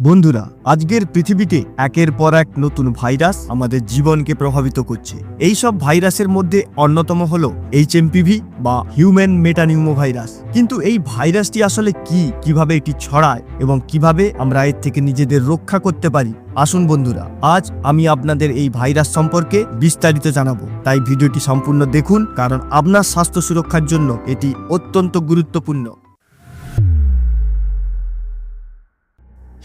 বন্ধুরা, আজকের পৃথিবীতে একের পর এক নতুন ভাইরাস আমাদের জীবনকে প্রভাবিত করছে। এই সব ভাইরাসের মধ্যে অন্যতম হলো এইচএমপিভি বা হিউম্যান মেটানিউমো ভাইরাস কিন্তু এই ভাইরাসটি আসলে কি, কীভাবে এটি ছড়ায় এবং কীভাবে আমরা এর থেকে নিজেদের রক্ষা করতে পারি? আসুন বন্ধুরা, আজ আমি আপনাদের এই ভাইরাস সম্পর্কে বিস্তারিত জানাব। তাই ভিডিওটি সম্পূর্ণ দেখুন, কারণ আপনার স্বাস্থ্য সুরক্ষার জন্য এটি অত্যন্ত গুরুত্বপূর্ণ।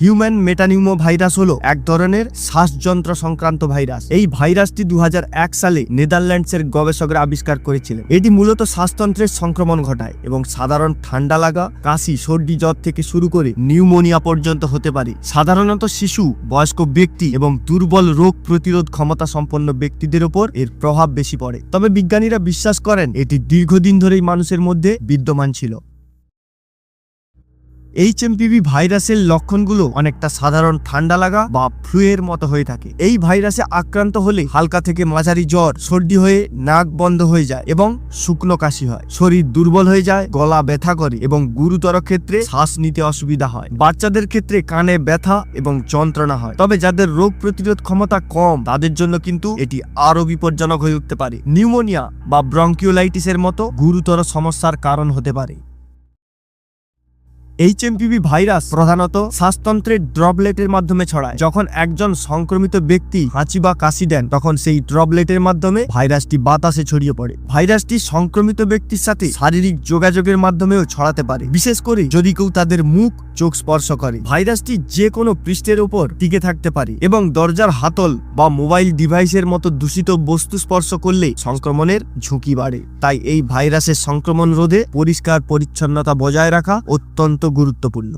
হিউম্যান মেটানিউমো ভাইরাস হলো এক ধরনের শ্বাসযন্ত্র সংক্রান্ত ভাইরাস। এই ভাইরাসটি দু হাজার এক সালে নেদারল্যান্ডসের গবেষকরা আবিষ্কার করেছিলেন। এটি মূলত শ্বাসতন্ত্রের সংক্রমণ ঘটায় এবং সাধারণ ঠান্ডা লাগা, কাশি, সর্দি, জ্বর থেকে শুরু করে নিউমোনিয়া পর্যন্ত হতে পারে। সাধারণত শিশু, বয়স্ক ব্যক্তি এবং দুর্বল রোগ প্রতিরোধ ক্ষমতা সম্পন্ন ব্যক্তিদের ওপর এর প্রভাব বেশি পড়ে। তবে বিজ্ঞানীরা বিশ্বাস করেন, এটি দীর্ঘদিন ধরেই মানুষের মধ্যে বিদ্যমান ছিল। এইচএমপিভি ভাইরাসের লক্ষণগুলো অনেকটা সাধারণ ঠান্ডা লাগা বা ফ্লুয়ের মতো হয়ে থাকে। এই ভাইরাসে আক্রান্ত হলে হালকা থেকে মাঝারি জ্বর, সর্দি হয়ে নাক বন্ধ হয়ে যায় এবং শুকনো কাশি হয়। শরীর দুর্বল হয়ে যায়, গলা ব্যথা করে এবং গুরুতর ক্ষেত্রে শ্বাস নিতে অসুবিধা হয়। বাচ্চাদের ক্ষেত্রে কানে ব্যথা এবং যন্ত্রণা হয়। তবে যাদের রোগ প্রতিরোধ ক্ষমতা কম, তাদের জন্য কিন্তু এটি আরও বিপজ্জনক হয়ে উঠতে পারে। নিউমোনিয়া বা ব্রঙ্কিওলাইটিসের মতো গুরুতর সমস্যার কারণ হতে পারে। এইচএমপিভি ভাইরাস প্রধানত শ্বাসতন্ত্রের ড্রপলেটের মাধ্যমে ছড়ায়। যখন একজন সংক্রমিত ব্যক্তি হাঁচি বা কাশি দেন, তখন সেই ড্রপলেটের মাধ্যমে ভাইরাসটি বাতাসে ছড়িয়ে পড়ে। ভাইরাসটি সংক্রমিত ব্যক্তির সাথে শারীরিক যোগাযোগের মাধ্যমেও ছড়াতে পারে। বিশেষ করে যদি কেউ তাদের মুখ, চোখ স্পর্শ করে। ভাইরাসটি যে কোনো পৃষ্ঠের উপর টিকে থাকতে পারে এবং দরজার হাতল বা মোবাইল ডিভাইসের মতো দূষিত বস্তু স্পর্শ করলে সংক্রমণের ঝুঁকি বাড়ে। তাই এই ভাইরাসের সংক্রমণ রোধে পরিষ্কার পরিচ্ছন্নতা বজায় রাখা অত্যন্ত গুরুত্বপূর্ণ।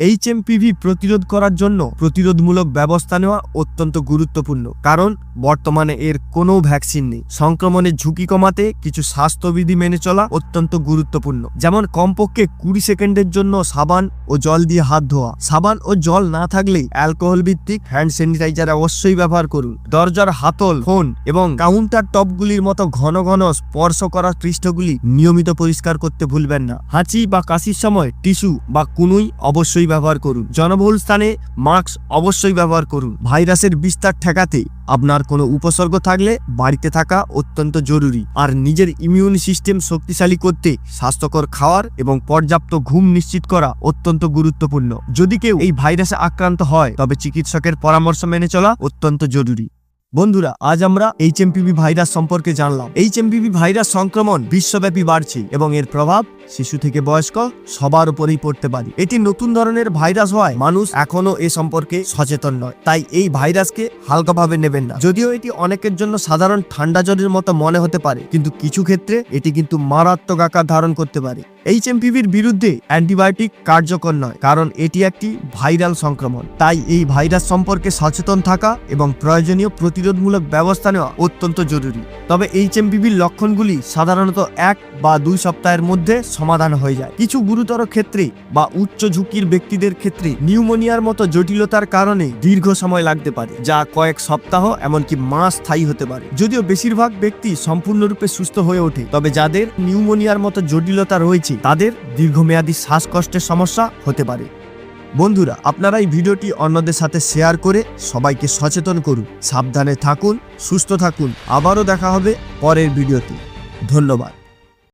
এইচএমপিভি প্রতিরোধ করার জন্য প্রতিরোধমূলক ব্যবস্থা নেওয়া অত্যন্ত গুরুত্বপূর্ণ, কারণ বর্তমানে এর কোনো ভ্যাকসিন নেই। সংক্রমণের ঝুঁকি কমাতে কিছু স্বাস্থ্যবিধি মেনে চলা অত্যন্ত গুরুত্বপূর্ণ। যেমন কমপক্ষে কুড়ি সেকেন্ডের জন্য সাবান ও জল দিয়ে হাত ধোয়া। সাবান ও জল না থাকলে অ্যালকোহল ভিত্তিক হ্যান্ড স্যানিটাইজার অবশ্যই ব্যবহার করুন। দরজার হাতল, ফোন এবং কাউন্টার টপগুলির মতো ঘন ঘন স্পর্শ করা পৃষ্ঠগুলি নিয়মিত পরিষ্কার করতে ভুলবেন না। হাঁচি বা কাশির সময় টিস্যু বা কুনুই অবশ্যই ব্যবহার করুন। জনবহুল স্থানে মাস্ক অবশ্যই ব্যবহার করুন। ভাইরাসের বিস্তার ঠেকাতে আপনার কোনো উপসর্গ থাকলে বাড়িতে থাকা অত্যন্ত জরুরি। আর নিজের ইমিউন সিস্টেম শক্তিশালী করতে স্বাস্থ্যকর খাওয়ার এবং পর্যাপ্ত ঘুম নিশ্চিত করা অত্যন্ত গুরুত্বপূর্ণ। যদি কেউ এই ভাইরাসে আক্রান্ত হয়, তবে চিকিৎসকের পরামর্শ মেনে চলা অত্যন্ত জরুরি। বন্ধুরা, আজ আমরা এইচএমপিভি ভাইরাস সম্পর্কে জানলাম। এইচএমপিভি ভাইরাস সংক্রমণ বিশ্বব্যাপী বাড়ছে এবং এর প্রভাব শিশু থেকে বয়স্ক, সবার উপরেই পড়তে পারে। এটি নতুন ধরনের ভাইরাস হওয়ায় মানুষ এখনও এ সম্পর্কে সচেতন নয়। তাই এই ভাইরাসকে হালকাভাবে নেবেন না। যদিও এটি অনেকের জন্য সাধারণ ঠান্ডা জ্বরের মতো মনে হতে পারে, কিন্তু কিছু ক্ষেত্রে এটি কিন্তু মারাত্মক আকার ধারণ করতে পারে। এইচএমপিভির বিরুদ্ধে অ্যান্টিবায়োটিক কার্যকর নয়, কারণ এটি একটি ভাইরাল সংক্রমণ। তাই এই ভাইরাস সম্পর্কে সচেতন থাকা এবং প্রয়োজনীয় প্রতিরোধমূলক ব্যবস্থা নেওয়া অত্যন্ত জরুরি। তবে এইচএমপিভির লক্ষণগুলি সাধারণত এক বা দুই সপ্তাহের মধ্যে সমাধান হয়ে যায়। কিছু গুরুতর ক্ষেত্রে বা উচ্চ ঝুঁকির ব্যক্তিদের ক্ষেত্রে নিউমোনিয়ার মতো জটিলতার কারণে দীর্ঘ সময় লাগতে পারে, যা কয়েক সপ্তাহ এমনকি মাস স্থায়ী হতে পারে। যদিও বেশিরভাগ ব্যক্তি সম্পূর্ণরূপে সুস্থ হয়ে ওঠে, তবে যাদের নিউমোনিয়ার মতো জটিলতা রয়েছে, তাদের দীর্ঘমেয়াদী শ্বাসকষ্টের সমস্যা হতে পারে। বন্ধুরা, আপনারা এই ভিডিওটি অন্যদের সাথে শেয়ার করে সবাইকে সচেতন করুন। সাবধানে থাকুন, সুস্থ থাকুন। আবারও দেখা হবে পরের ভিডিওতে। ধন্যবাদ।